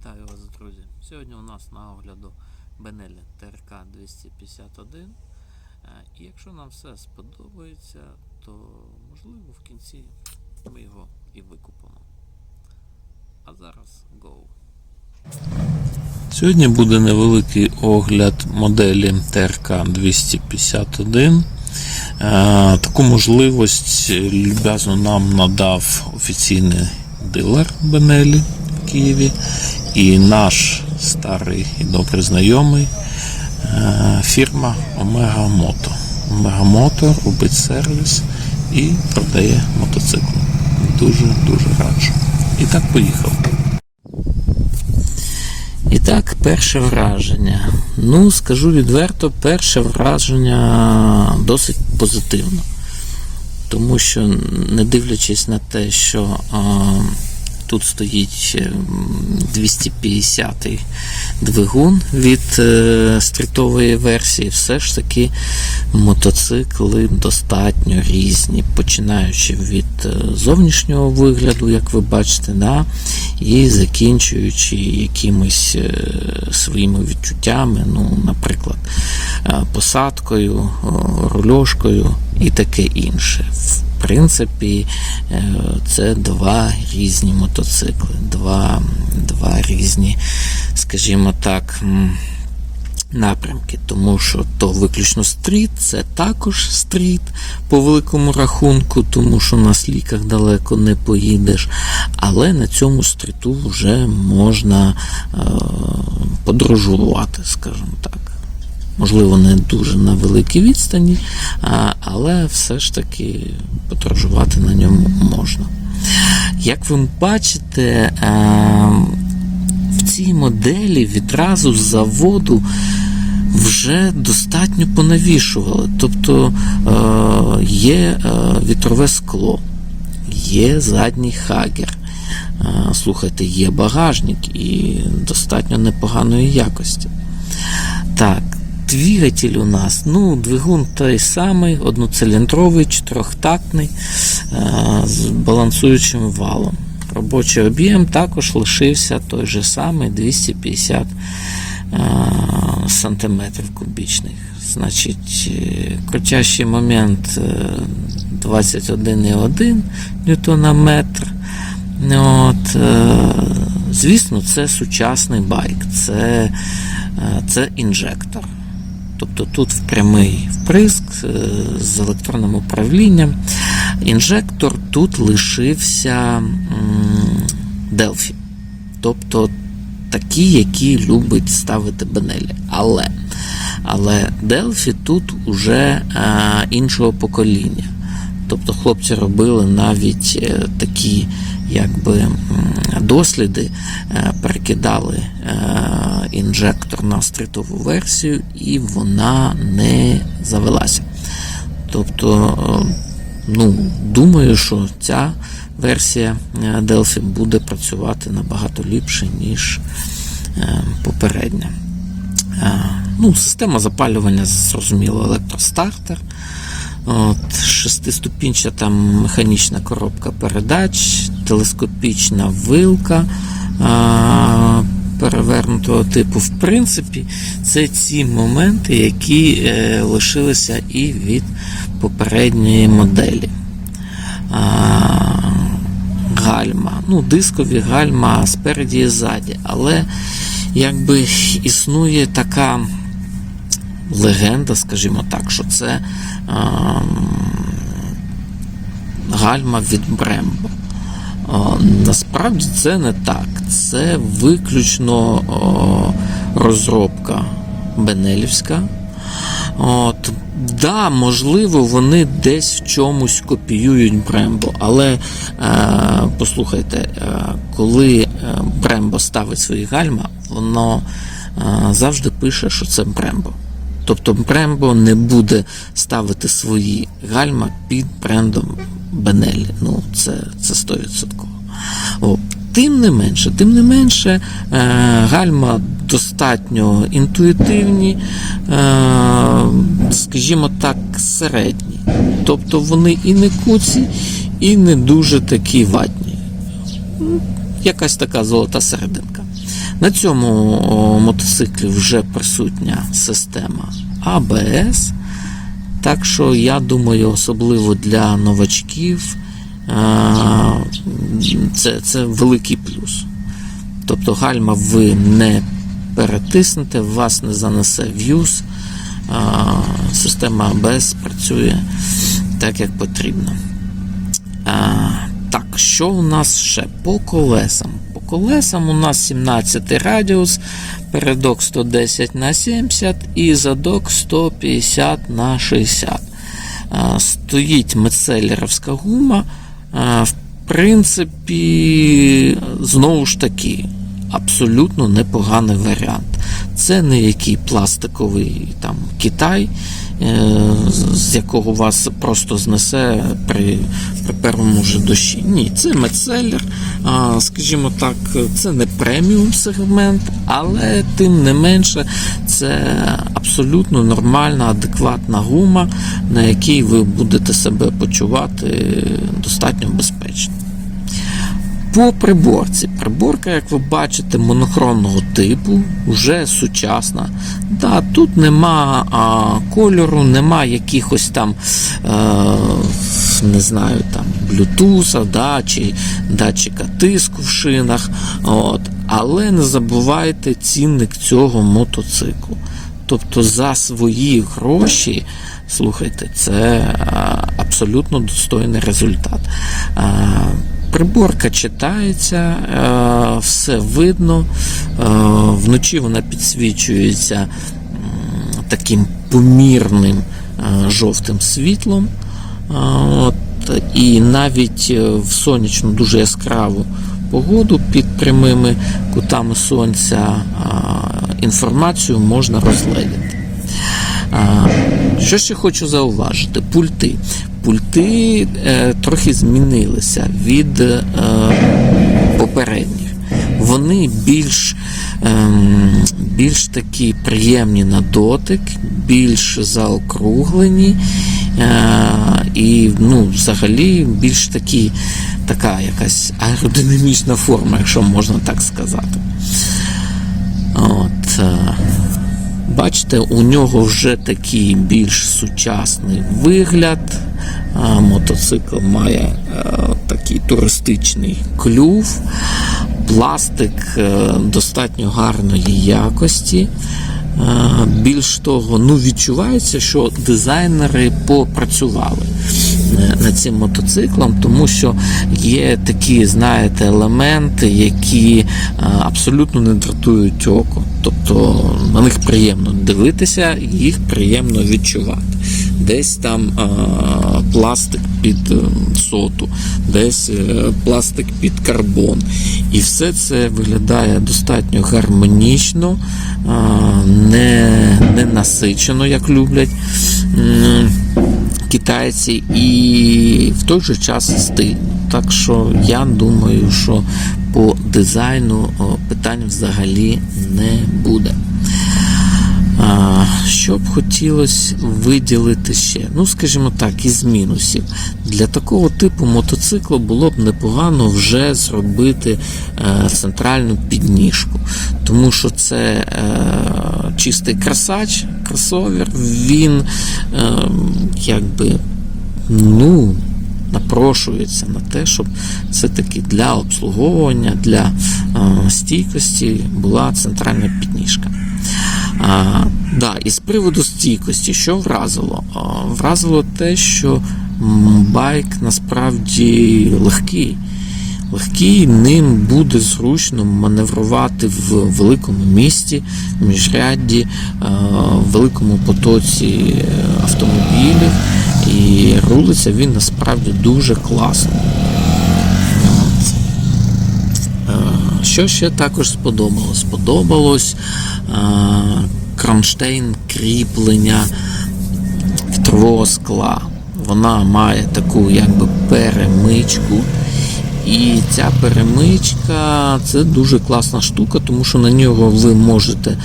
Вітаю вас, друзі! Сьогодні у нас на огляду Benelli ТРК 251. Е, І якщо нам все сподобається, то можливо в кінці ми його і викупимо. А зараз go! Сьогодні буде невеликий огляд моделі ТРК 251. Е, Таку можливість люб'язно нам надав офіційний дилер Бенелі Києві і наш старий і добре знайомий е, фірма Омега Мото. Омега Мото робить сервіс і продає мотоцикли. Дуже-дуже раджу. І так поїхав. І так, перше враження. Ну, скажу відверто, перше враження досить позитивно. Тому що, не дивлячись на те, що а, тут стоїть е, 250-й двигун від е, стрітової версії, все ж таки мотоцикли достатньо різні, починаючи від е, зовнішнього вигляду, як ви бачите, да, і закінчуючи якимись е, своїми відчуттями, ну, наприклад, е, посадкою, рульошкою і таке інше. Принципі, е, це два різні мотоцикли, два, два різні, скажімо так. Напрямки, тому що то виключно стріт, це також стріт по великому рахунку, тому що на сліках далеко не поїдеш. Але на цьому стріту вже можна е, подорожувати, скажімо так. Можливо, не дуже на великій відстані, але все ж таки подорожувати на ньому можна. Як ви бачите, е, в цій моделі відразу з заводу вже достатньо понавішували. Тобто е, є е, вітрове скло, є задній хагер. Слухайте, є багажник і достатньо непоганої якості. Так, двигатель у нас, ну, двигун той самий, одноциліндровий, чотирьохтактний, е, з балансуючим валом. Робочий об'єм також лишився той же самий 250 е, сантиметрів кубічних. Значить, е, крутящий момент е, 21,1 ньютона метр. От, звісно, це сучасний байк, це, це інжектор. Тобто тут в прямий вприск е, з електронним управлінням. Інжектор тут лишився Delphi. Тобто такі, які любить ставити Бенелі. Але, але Delphi тут уже е, іншого покоління. Тобто хлопці робили навіть е, такі якби досліди, перекидали інжектор на стрітову версію, і вона не завелася. Тобто, е, ну, думаю, що ця версія е, Delphi буде працювати набагато ліпше, ніж е, попередня. Ну, система запалювання, зрозуміло, електростартер. От, шестиступінчата механічна коробка передач, телескопічна вилка перевернутого типу. В принципі, це ці моменти, які е, лишилися і від попередньої моделі. А, гальма. Ну, дискові гальма спереді і ззаді. Але якби існує така легенда, скажімо так, що це а, гальма від Брембо. Насправді це не так. Це виключно розробка Бенелівська. От, да, можливо, вони десь в чомусь копіюють Брембо, але е, послухайте, е, коли е, Брембо ставить свої гальма, воно е, завжди пише, що це Брембо. Тобто Брембо не буде ставити свої гальма під брендом Бенелі. Ну, це, це 100%. О, тим не менше, тим не менше, е, гальма достатньо інтуїтивні, е, скажімо так, середні. Тобто вони і не куці, і не дуже такі ватні. Якась така золота серединка. На цьому мотоциклі вже присутня система ABS. Так що я думаю, особливо для новачків це, це великий плюс. Тобто гальма ви не перетиснете, вас не занесе в юз. А, Система ABS працює так, як потрібно. Так, що у нас ще по колесам? Колесам у нас 17 радіус, передок 110 на 70 і задок 150 на 60. Стоїть мецеллерівська гума. В принципі, знову ж таки, абсолютно непоганий варіант. Це не який пластиковий там Китай, е, з якого вас просто знесе при, при першому же дощі. Ні, це медселлер, скажімо так, це не преміум сегмент, але тим не менше це абсолютно нормальна, адекватна гума, на якій ви будете себе почувати достатньо безпечно. По приборці. Приборка, як ви бачите, монохромного типу, вже сучасна. Да, тут нема а, кольору, нема якихось там, е, не знаю, там, блютуса, да, чи датчика тиску в шинах. От. Але не забувайте цінник цього мотоциклу. Тобто за свої гроші, слухайте, це абсолютно достойний результат. Приборка читається, все видно. Вночі вона підсвічується таким помірним жовтим світлом. От, і навіть е, в сонячну дуже яскраву погоду під прямими кутами сонця інформацію можна розгледіти. Що ще хочу зауважити? Пульти. Пульти е, трохи змінилися від е, попередніх. Вони більш, ем, більш такі приємні на дотик, більш заокруглені і ну, взагалі більш такі, така якась аеродинамічна форма, якщо можна так сказати. От, е, Бачите, у нього вже такий більш сучасний вигляд. Мотоцикл має е, такий туристичний клюв, пластик е, достатньо гарної якості. Більш того, ну відчувається, що дизайнери попрацювали е, над цим мотоциклом, тому що є такі, знаєте, елементи, які е, абсолютно не дратують око. Тобто на них приємно дивитися, їх приємно відчувати. Десь там пластик під е, соту, десь е, пластик під карбон. І все це виглядає достатньо гармонічно, не, не насичено, як люблять китайці, і в той же час стильно. Так що я думаю, що по дизайну питань взагалі не буде. Що б хотілося виділити ще? Ну, скажімо так, із мінусів. Для такого типу мотоциклу було б непогано вже зробити е, центральну підніжку, тому що це е, чистий красач, кросовер, він е, якби ну. Напрошується на те, щоб все-таки для обслуговування, для е, стійкості була центральна підніжка. А, да, і з приводу стійкості, що вразило? А, вразило те, що байк насправді легкий. Легкий, ним буде зручно маневрувати в великому місті, в міжрядді, е, в великому потоці автомобілів. І рулиться він насправді дуже класно. От. Е, Що ще також сподобалось? Сподобалось кронштейн кріплення вітрового скла. Вона має таку якби перемичку. І ця перемичка це дуже класна штука, тому що на нього ви можете е,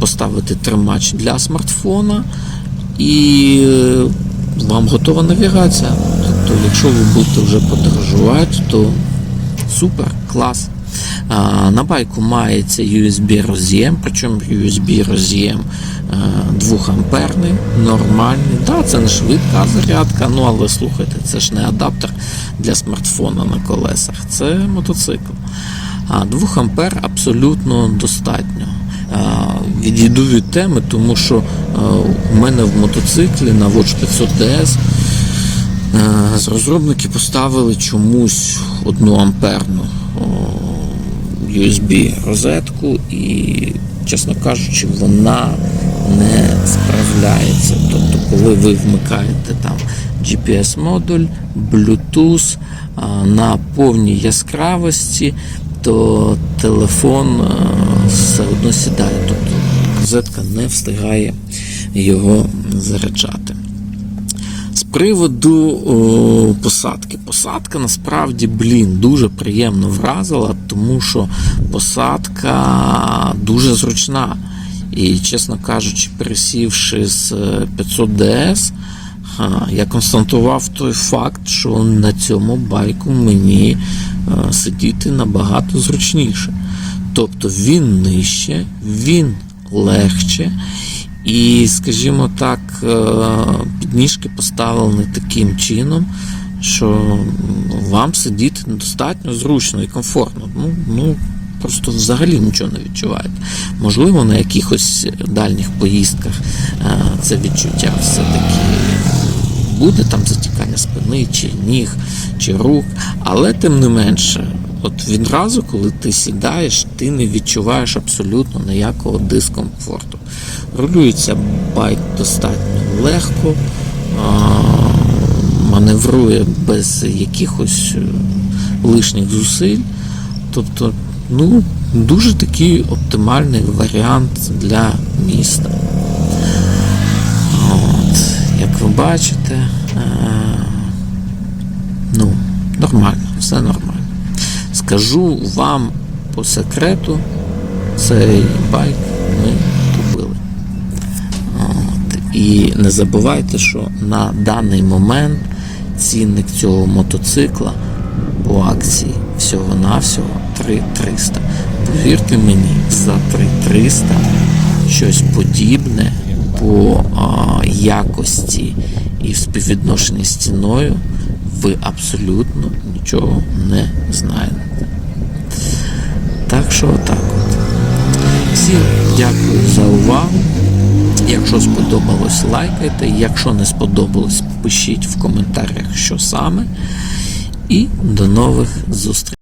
поставити тримач для смартфона і вам готова навігація. Тобто, якщо ви будете вже подорожувати, то супер, клас. На байку мається USB роз'єм, причому USB роз'єм 2 амперний, нормальний. Да, це не швидка зарядка, ну але слухайте, це ж не адаптер для смартфона на колесах, це мотоцикл. А 2 ампер абсолютно достатньо. Відійду від теми, тому що у мене в мотоциклі на Watch 500 DS розробники поставили чомусь одну амперну о, USB розетку і, чесно кажучи, вона не справляється. Тобто, коли ви вмикаєте там GPS-модуль, Bluetooth на повній яскравості, то телефон все одно сідає. Тобто розетка не встигає його заряджати. З приводу о, посадки. Посадка насправді, блін, дуже приємно вразила, тому що посадка дуже зручна. І, чесно кажучи, пересівши з 500 DS, я констатував той факт, що на цьому байку мені е, сидіти набагато зручніше. Тобто він нижче, він легче. І, скажімо так, е, підніжки поставлені таким чином, що вам сидіти достатньо зручно і комфортно. Ну, ну просто взагалі нічого не відчуваєте. Можливо, на якихось дальніх поїздках е, це відчуття все-таки буде там затікання спини, чи ніг, чи рук, але тим не менше. От відразу, коли ти сідаєш, ти не відчуваєш абсолютно ніякого дискомфорту. Рулюється байк достатньо легко, маневрує без якихось е, лишніх зусиль. Тобто, ну, дуже такий оптимальний варіант для міста. От, як ви бачите, е, ну, нормально, все нормально. Скажу вам по секрету, цей байк ми. І не забувайте, що на даний момент цінник цього мотоцикла по акції всього-навсього 3300. Повірте мені, за 3300 щось подібне по а, якості і в співвідношенні з ціною ви абсолютно нічого не знаєте. Так що отак от. Всім дякую за увагу. Якщо сподобалось, лайкайте. Якщо не сподобалось, пишіть в коментарях, що саме. І до нових зустрічей.